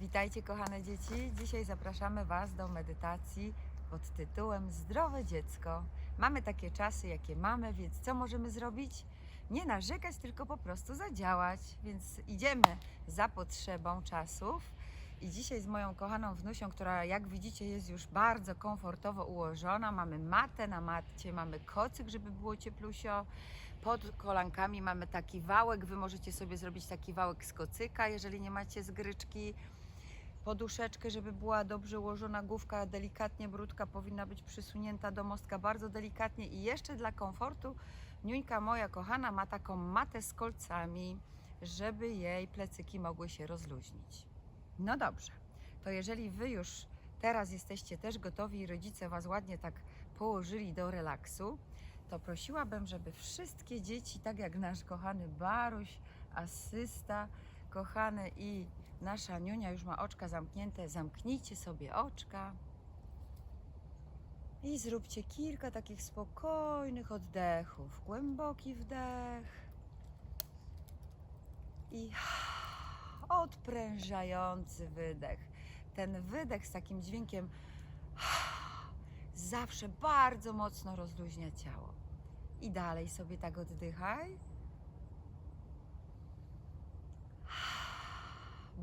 Witajcie kochane dzieci. Dzisiaj zapraszamy Was do medytacji pod tytułem Zdrowe dziecko. Mamy takie czasy, jakie mamy, więc co możemy zrobić? Nie narzekać, tylko po prostu zadziałać. Więc idziemy za potrzebą czasów. I dzisiaj z moją kochaną wnusią, która jak widzicie jest już bardzo komfortowo ułożona. Mamy matę na matcie, mamy kocyk, żeby było cieplusio. Pod kolankami mamy taki wałek. Wy możecie sobie zrobić taki wałek z kocyka, jeżeli nie macie zgryczki poduszeczkę, żeby była dobrze ułożona główka, delikatnie brudka powinna być przysunięta do mostka bardzo delikatnie i jeszcze dla komfortu Niuńka moja kochana ma taką matę z kolcami, żeby jej plecyki mogły się rozluźnić. No dobrze, to jeżeli Wy już teraz jesteście też gotowi i rodzice Was ładnie tak położyli do relaksu, to prosiłabym, żeby wszystkie dzieci, tak jak nasz kochany Baruś, asysta, kochany i nasza Niunia już ma oczka zamknięte, zamknijcie sobie oczka i zróbcie kilka takich spokojnych oddechów. Głęboki wdech i odprężający wydech. Ten wydech z takim dźwiękiem zawsze bardzo mocno rozluźnia ciało. I dalej sobie tak oddychaj.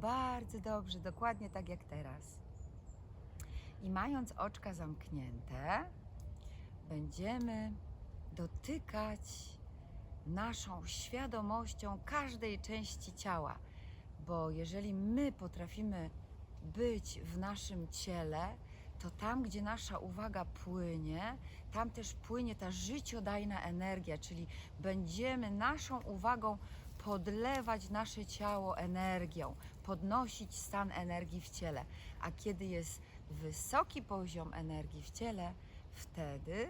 Bardzo dobrze, dokładnie tak jak teraz. I mając oczka zamknięte, będziemy dotykać naszą świadomością każdej części ciała, bo jeżeli my potrafimy być w naszym ciele, to tam, gdzie nasza uwaga płynie, tam też płynie ta życiodajna energia, czyli będziemy naszą uwagą podlewać nasze ciało energią, podnosić stan energii w ciele. A kiedy jest wysoki poziom energii w ciele, wtedy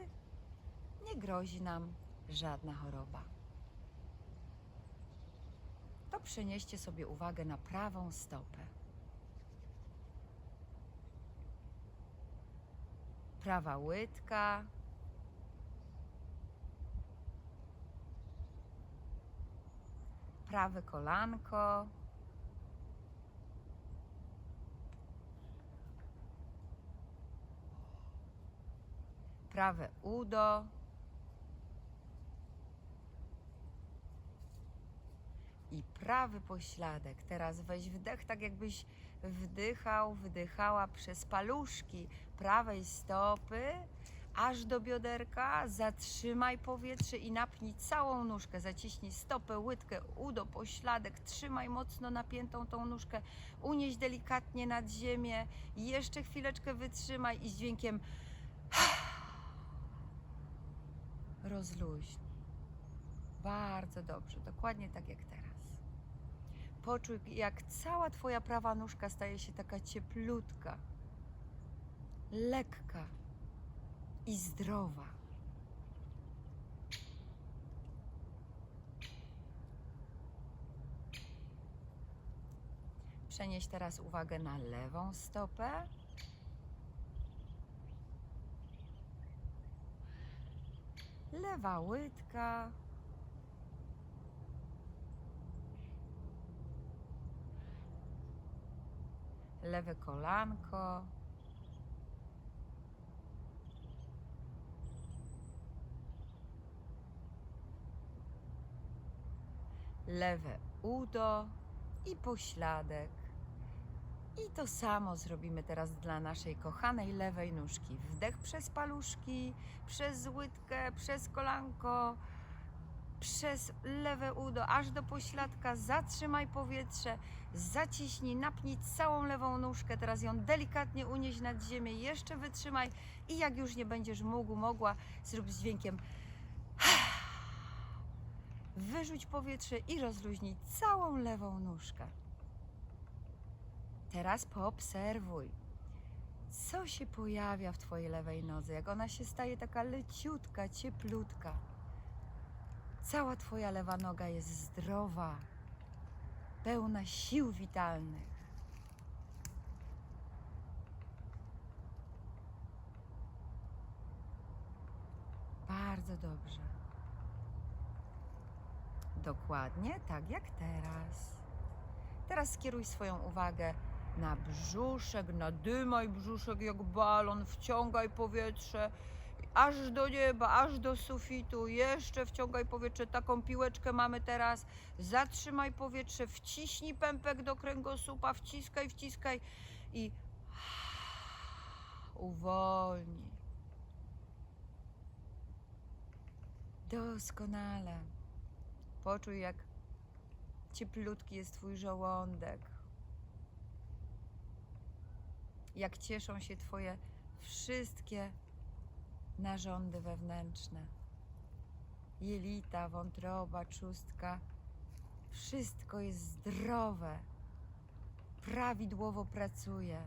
nie grozi nam żadna choroba. To przenieście sobie uwagę na prawą stopę. Prawa łydka. Prawe kolanko. Prawe udo. I prawy pośladek. Teraz weź wdech, tak jakbyś wdychał, wydychała przez paluszki prawej stopy aż do bioderka. Zatrzymaj powietrze i napnij całą nóżkę. Zaciśnij stopę, łydkę, udo, pośladek. Trzymaj mocno napiętą tą nóżkę. Unieś delikatnie nad ziemię. Jeszcze chwileczkę wytrzymaj i z dźwiękiem rozluźnij. Bardzo dobrze, dokładnie tak jak teraz. Poczuj, jak cała Twoja prawa nóżka staje się taka cieplutka, lekka i zdrowa. Przenieś teraz uwagę na lewą stopę. Lewa łydka. Lewe kolanko. Lewe udo i pośladek. I to samo zrobimy teraz dla naszej kochanej lewej nóżki. Wdech przez paluszki, przez łydkę, przez kolanko, przez lewe udo, aż do pośladka. Zatrzymaj powietrze, zaciśnij, napnij całą lewą nóżkę. Teraz ją delikatnie unieś nad ziemię, jeszcze wytrzymaj. I jak już nie będziesz mógł, mogła, zrób z dźwiękiem. Wyrzuć powietrze i rozluźnij całą lewą nóżkę. Teraz poobserwuj, co się pojawia w Twojej lewej nodze, jak ona się staje taka leciutka, cieplutka. Cała Twoja lewa noga jest zdrowa, pełna sił witalnych. Bardzo dobrze. Dokładnie tak jak teraz. Teraz skieruj swoją uwagę na brzuszek, nadymaj brzuszek jak balon, wciągaj powietrze aż do nieba, aż do sufitu, jeszcze wciągaj powietrze, taką piłeczkę mamy teraz, zatrzymaj powietrze, wciśnij pępek do kręgosłupa, wciskaj, wciskaj i uwolnij. Doskonale. Poczuj, jak cieplutki jest Twój żołądek. Jak cieszą się Twoje wszystkie narządy wewnętrzne. Jelita, wątroba, trzustka. Wszystko jest zdrowe. Prawidłowo pracuje.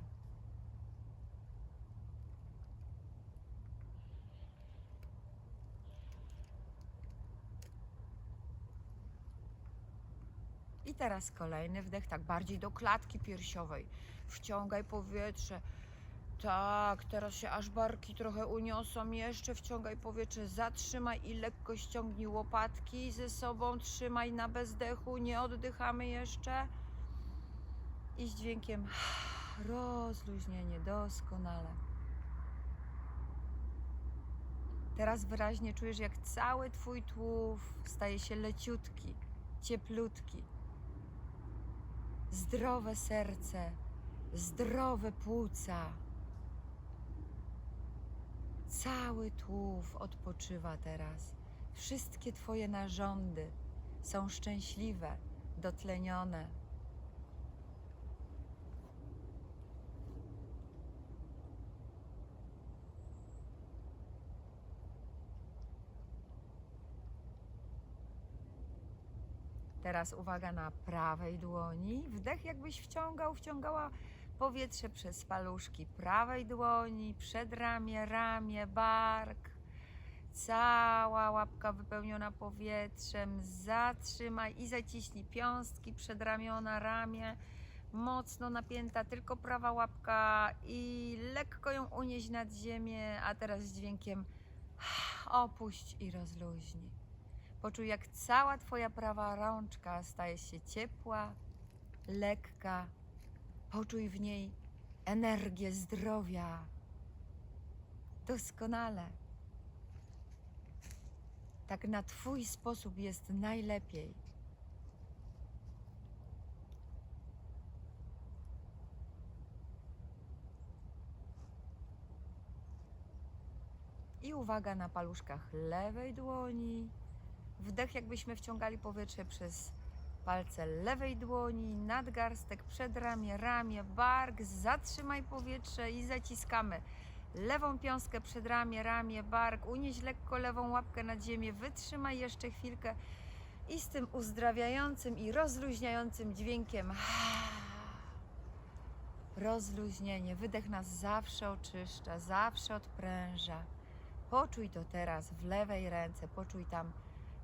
Teraz kolejny wdech, tak bardziej do klatki piersiowej. Wciągaj powietrze. Tak, teraz się aż barki trochę uniosą. Jeszcze wciągaj powietrze, zatrzymaj i lekko ściągnij łopatki ze sobą. Trzymaj na bezdechu, nie oddychamy jeszcze. I z dźwiękiem rozluźnienie, doskonale. Teraz wyraźnie czujesz, jak cały twój tułów staje się leciutki, cieplutki. Zdrowe serce, zdrowe płuca. Cały tułów odpoczywa teraz. Wszystkie Twoje narządy są szczęśliwe, dotlenione. Teraz uwaga na prawej dłoni. Wdech, jakbyś wciągał, wciągała powietrze przez paluszki prawej dłoni, przedramię, ramię, bark. Cała łapka wypełniona powietrzem. Zatrzymaj i zaciśnij piąstki, przedramiona, ramię. Mocno napięta tylko prawa łapka i lekko ją unieść nad ziemię, a teraz z dźwiękiem opuść i rozluźnij. Poczuj, jak cała Twoja prawa rączka staje się ciepła, lekka. Poczuj w niej energię zdrowia. Doskonale. Tak na Twój sposób jest najlepiej. I uwaga na paluszkach lewej dłoni. Wdech, jakbyśmy wciągali powietrze przez palce lewej dłoni, nadgarstek, przedramię, ramię, bark. Zatrzymaj powietrze i zaciskamy. Lewą piąskę, przedramię, ramię, bark. Unieś lekko lewą łapkę nad ziemię. Wytrzymaj jeszcze chwilkę. I z tym uzdrawiającym i rozluźniającym dźwiękiem rozluźnienie. Wydech nas zawsze oczyszcza, zawsze odpręża. Poczuj to teraz w lewej ręce. Poczuj tam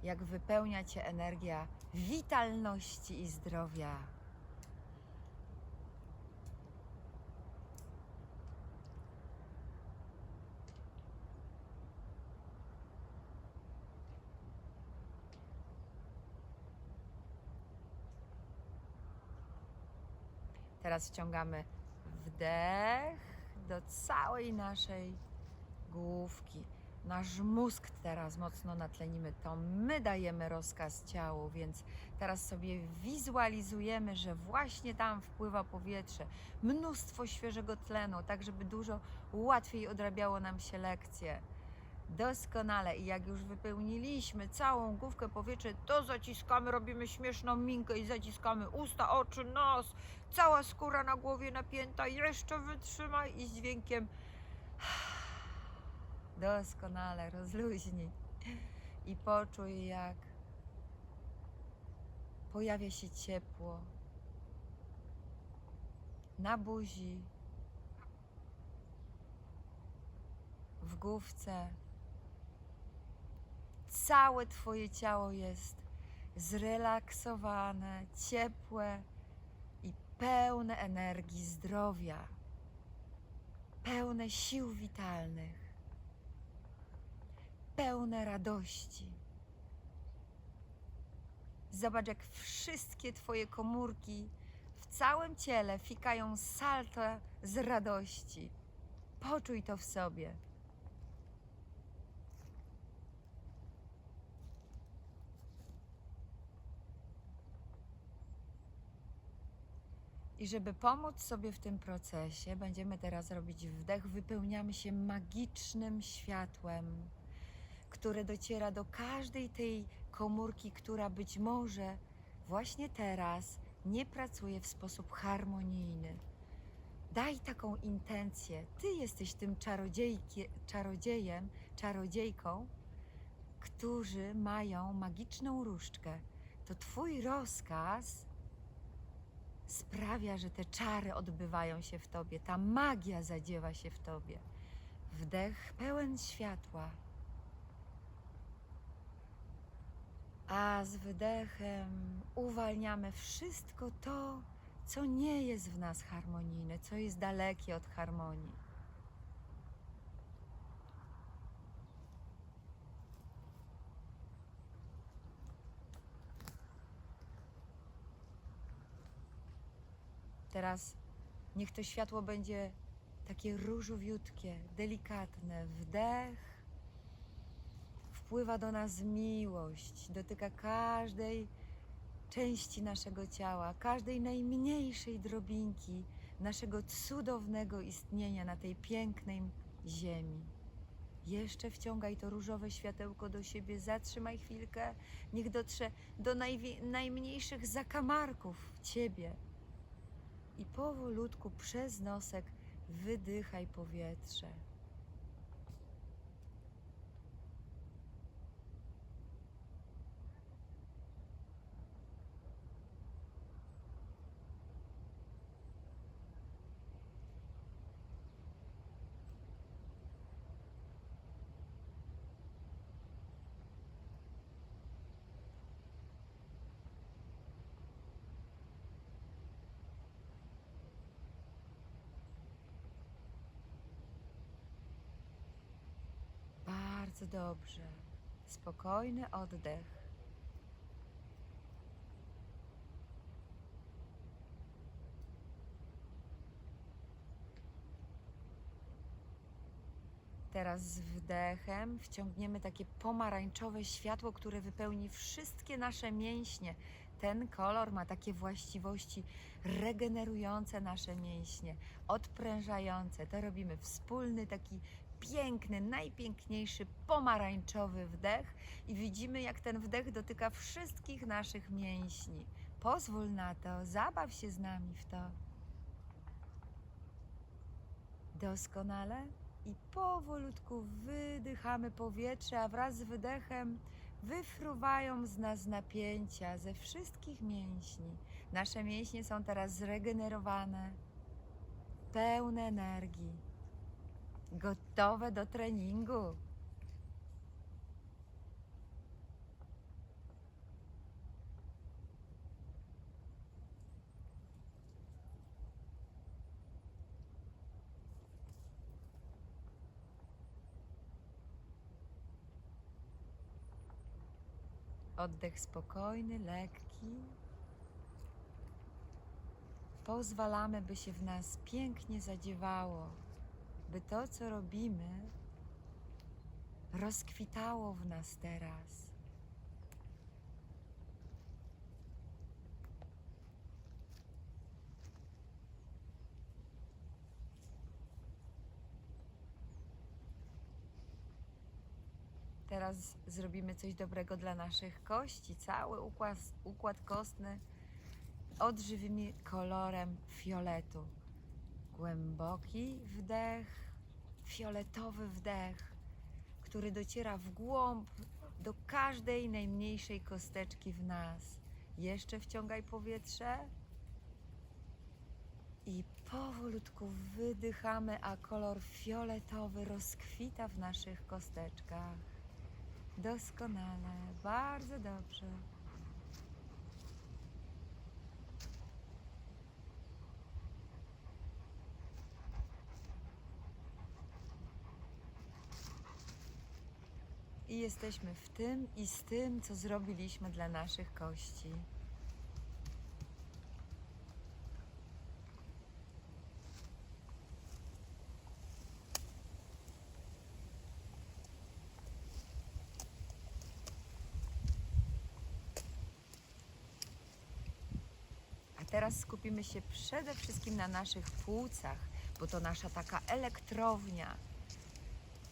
jak wypełnia Cię energia witalności i zdrowia. Teraz wciągamy wdech do całej naszej główki nasz mózg teraz mocno natlenimy, to my dajemy rozkaz ciału, więc teraz sobie wizualizujemy, że właśnie tam wpływa powietrze, mnóstwo świeżego tlenu, tak żeby dużo łatwiej odrabiało nam się lekcje. Doskonale. I jak już wypełniliśmy całą główkę powietrze, to zaciskamy, robimy śmieszną minkę i zaciskamy usta, oczy, nos, cała skóra na głowie napięta. Jeszcze wytrzymaj i z dźwiękiem Doskonale, rozluźnij i poczuj, jak pojawia się ciepło na buzi, w główce. Całe Twoje ciało jest zrelaksowane, ciepłe i pełne energii zdrowia, pełne sił witalnych pełne radości. Zobacz, jak wszystkie Twoje komórki w całym ciele fikają salto z radości. Poczuj to w sobie. I żeby pomóc sobie w tym procesie, będziemy teraz robić wdech, wypełniamy się magicznym światłem, które dociera do każdej tej komórki, która być może właśnie teraz nie pracuje w sposób harmonijny. Daj taką intencję. Ty jesteś tym czarodziejem, czarodziejką, którzy mają magiczną różdżkę. To Twój rozkaz sprawia, że te czary odbywają się w Tobie, ta magia zadziewa się w Tobie. Wdech pełen światła. A z wydechem uwalniamy wszystko to, co nie jest w nas harmonijne, co jest dalekie od harmonii. Teraz niech to światło będzie takie różowiutkie, delikatne. Wdech wpływa do nas miłość, dotyka każdej części naszego ciała, każdej najmniejszej drobinki naszego cudownego istnienia na tej pięknej ziemi. Jeszcze wciągaj to różowe światełko do siebie, zatrzymaj chwilkę, niech dotrze do najmniejszych zakamarków ciebie. I powolutku przez nosek wydychaj powietrze. Bardzo dobrze. Spokojny oddech. Teraz z wdechem wciągniemy takie pomarańczowe światło, które wypełni wszystkie nasze mięśnie. Ten kolor ma takie właściwości regenerujące nasze mięśnie, odprężające. To robimy wspólny taki piękny, najpiękniejszy pomarańczowy wdech i widzimy, jak ten wdech dotyka wszystkich naszych mięśni. Pozwól na to, zabaw się z nami w to. Doskonale. I powolutku wydychamy powietrze, a wraz z wydechem wyfruwają z nas napięcia ze wszystkich mięśni. Nasze mięśnie są teraz zregenerowane, pełne energii gotowe do treningu. Oddech spokojny, lekki. Pozwalamy, by się w nas pięknie zadziewało by to, co robimy, rozkwitało w nas teraz. Teraz zrobimy coś dobrego dla naszych kości. Cały układ, układ kostny odżywimy kolorem fioletu. Głęboki wdech, fioletowy wdech, który dociera w głąb do każdej najmniejszej kosteczki w nas. Jeszcze wciągaj powietrze i powolutku wydychamy, a kolor fioletowy rozkwita w naszych kosteczkach. Doskonale, bardzo dobrze. i jesteśmy w tym i z tym, co zrobiliśmy dla naszych kości. A Teraz skupimy się przede wszystkim na naszych płucach, bo to nasza taka elektrownia,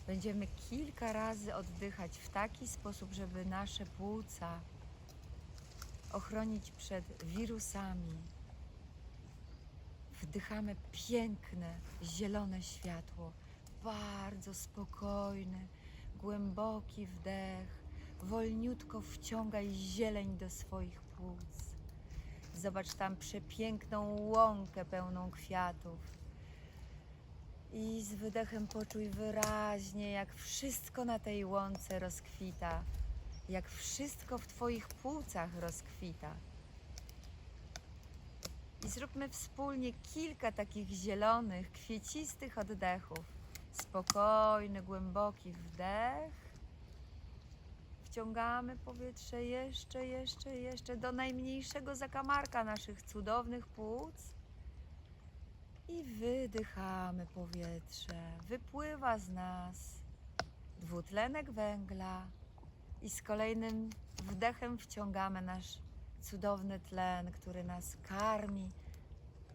Będziemy kilka razy oddychać w taki sposób, żeby nasze płuca ochronić przed wirusami. Wdychamy piękne, zielone światło, bardzo spokojny, głęboki wdech. Wolniutko wciągaj zieleń do swoich płuc. Zobacz tam przepiękną łąkę pełną kwiatów. I z wydechem poczuj wyraźnie, jak wszystko na tej łące rozkwita, jak wszystko w Twoich płucach rozkwita. I zróbmy wspólnie kilka takich zielonych, kwiecistych oddechów. Spokojny, głęboki wdech. Wciągamy powietrze jeszcze, jeszcze, jeszcze do najmniejszego zakamarka naszych cudownych płuc. I wydychamy powietrze. Wypływa z nas dwutlenek węgla. I z kolejnym wdechem wciągamy nasz cudowny tlen, który nas karmi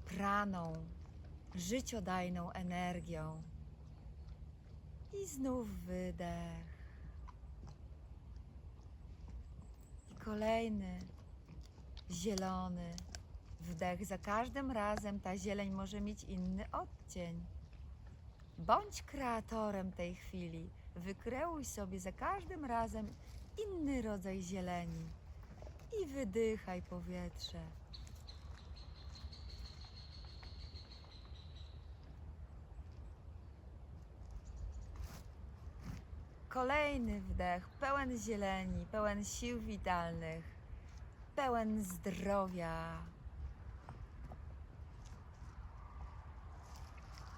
praną, życiodajną energią. I znów wydech. I kolejny zielony wdech. Za każdym razem ta zieleń może mieć inny odcień. Bądź kreatorem tej chwili. Wykreuj sobie za każdym razem inny rodzaj zieleni i wydychaj powietrze. Kolejny wdech, pełen zieleni, pełen sił witalnych, pełen zdrowia.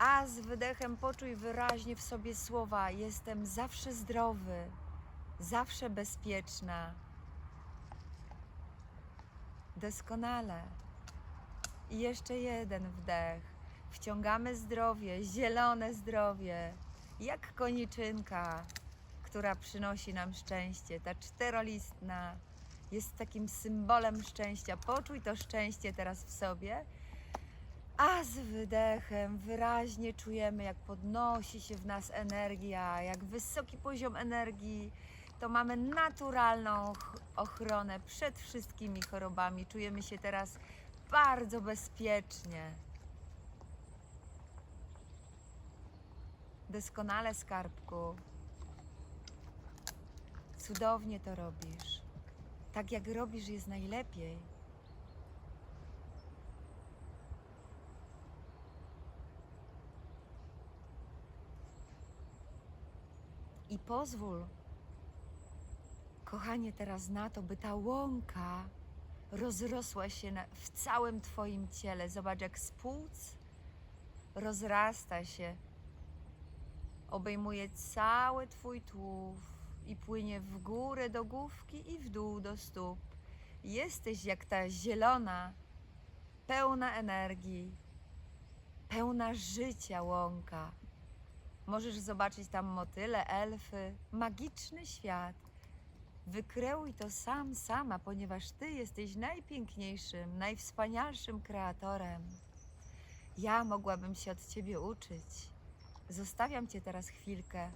A z wydechem poczuj wyraźnie w sobie słowa: Jestem zawsze zdrowy, zawsze bezpieczna. Doskonale. I jeszcze jeden wdech. Wciągamy zdrowie, zielone zdrowie, jak koniczynka, która przynosi nam szczęście. Ta czterolistna jest takim symbolem szczęścia. Poczuj to szczęście teraz w sobie. A z wydechem wyraźnie czujemy, jak podnosi się w nas energia, jak wysoki poziom energii. To mamy naturalną ch- ochronę przed wszystkimi chorobami. Czujemy się teraz bardzo bezpiecznie. Doskonale, skarbku. Cudownie to robisz. Tak jak robisz, jest najlepiej. I pozwól, kochanie, teraz na to, by ta łąka rozrosła się na, w całym Twoim ciele. Zobacz, jak z rozrasta się, obejmuje cały Twój tułów i płynie w górę do główki i w dół do stóp. Jesteś jak ta zielona, pełna energii, pełna życia łąka. Możesz zobaczyć tam motyle, elfy, magiczny świat. Wykreuj to sam, sama, ponieważ Ty jesteś najpiękniejszym, najwspanialszym kreatorem. Ja mogłabym się od Ciebie uczyć. Zostawiam Cię teraz chwilkę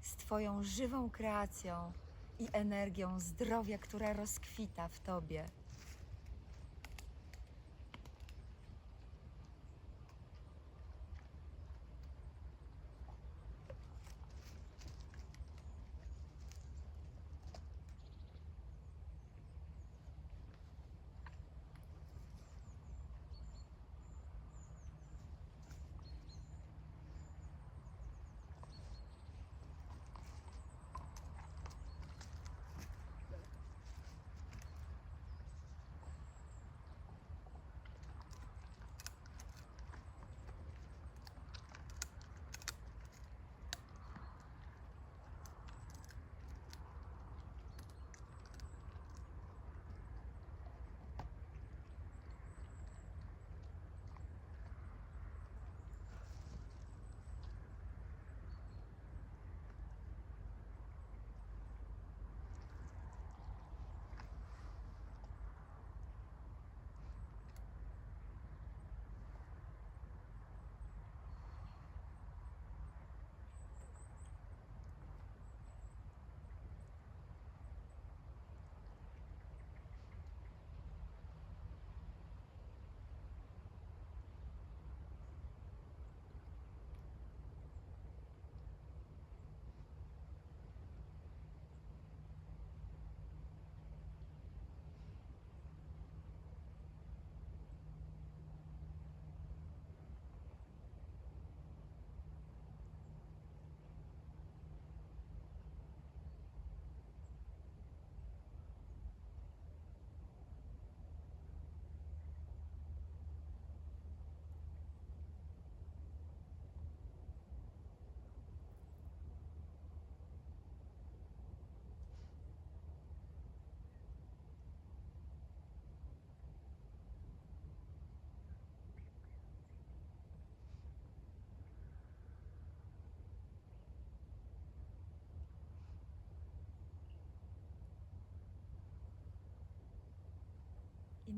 z Twoją żywą kreacją i energią zdrowia, która rozkwita w Tobie.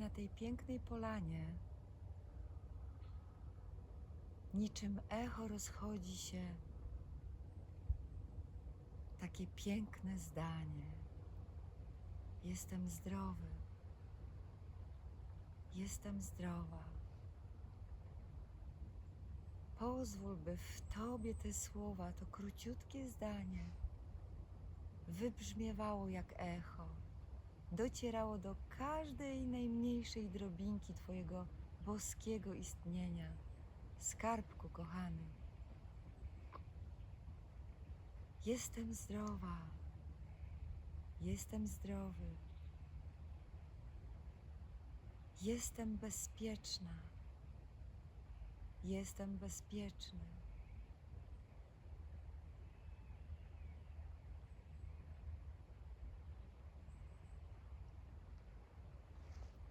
Na tej pięknej polanie. Niczym echo rozchodzi się takie piękne zdanie. Jestem zdrowy. Jestem zdrowa. Pozwól, by w Tobie te słowa, to króciutkie zdanie, wybrzmiewało jak echo, docierało do każdej najmniejszej drobinki Twojego boskiego istnienia, skarbku kochany. Jestem zdrowa. Jestem zdrowy. Jestem bezpieczna. Jestem bezpieczny.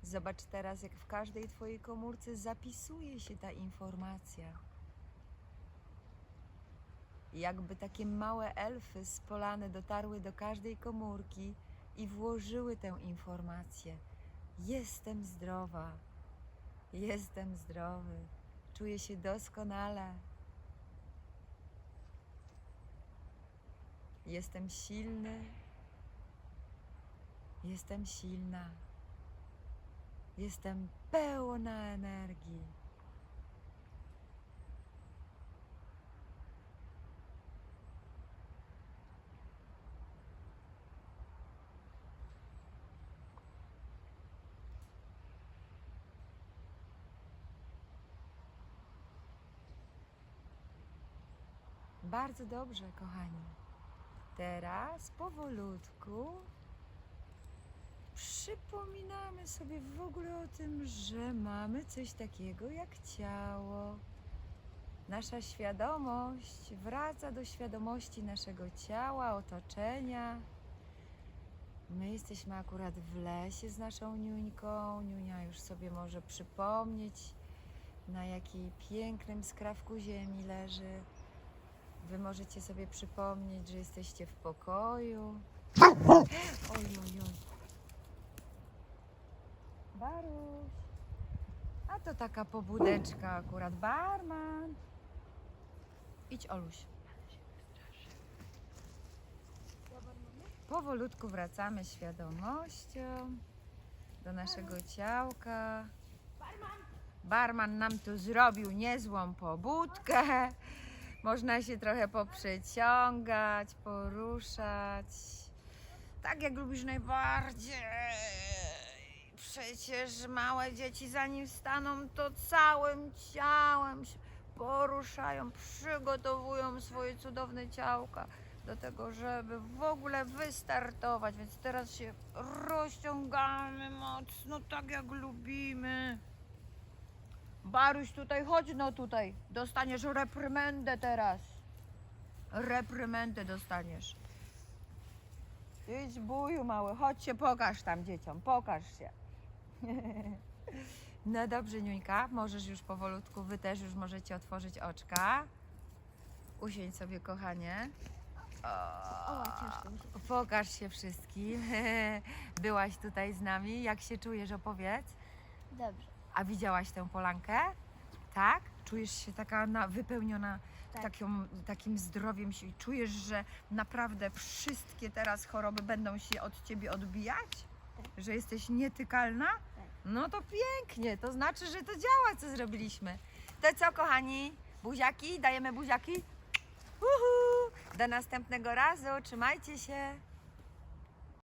Zobacz teraz, jak w każdej Twojej komórce zapisuje się ta informacja. Jakby takie małe elfy z polany dotarły do każdej komórki i włożyły tę informację. Jestem zdrowa. Jestem zdrowy. Czuję się doskonale. Jestem silny. Jestem silna. Jestem pełna energii. Bardzo dobrze, kochani. Teraz powolutku przypominamy sobie w ogóle o tym, że mamy coś takiego jak ciało. Nasza świadomość wraca do świadomości naszego ciała, otoczenia. My jesteśmy akurat w lesie z naszą niuńką. Niunia już sobie może przypomnieć, na jakiej pięknym skrawku ziemi leży. Wy możecie sobie przypomnieć, że jesteście w pokoju. Oj, oj, oj. Baruś. A to taka pobudeczka akurat. Barman. Idź, Oluś. Powolutku wracamy świadomością do naszego ciałka. Barman nam tu zrobił niezłą pobudkę. Można się trochę poprzeciągać, poruszać. Tak jak lubisz najbardziej. Przecież małe dzieci zanim wstaną, to całym ciałem się poruszają, przygotowują swoje cudowne ciałka do tego, żeby w ogóle wystartować. Więc teraz się rozciągamy mocno, tak jak lubimy. Baruś, tutaj chodź no tutaj. Dostaniesz reprymendę teraz. Reprymendę dostaniesz. Idź buju mały, chodź się pokaż tam dzieciom, pokaż się. No dobrze, Niuńka, możesz już powolutku, wy też już możecie otworzyć oczka. Usiądź sobie, kochanie. O, ciężko. Pokaż się wszystkim. Byłaś tutaj z nami. Jak się czujesz, opowiedz. Dobrze. A widziałaś tę polankę? Tak? Czujesz się taka na, wypełniona Tak. taką, takim zdrowiem się i czujesz, że naprawdę wszystkie teraz choroby będą się od ciebie odbijać? Tak. Że jesteś nietykalna? No to pięknie, to znaczy, że to działa, co zrobiliśmy. To co, kochani? Buziaki? Dajemy buziaki? Uhu! Do następnego razu, trzymajcie się.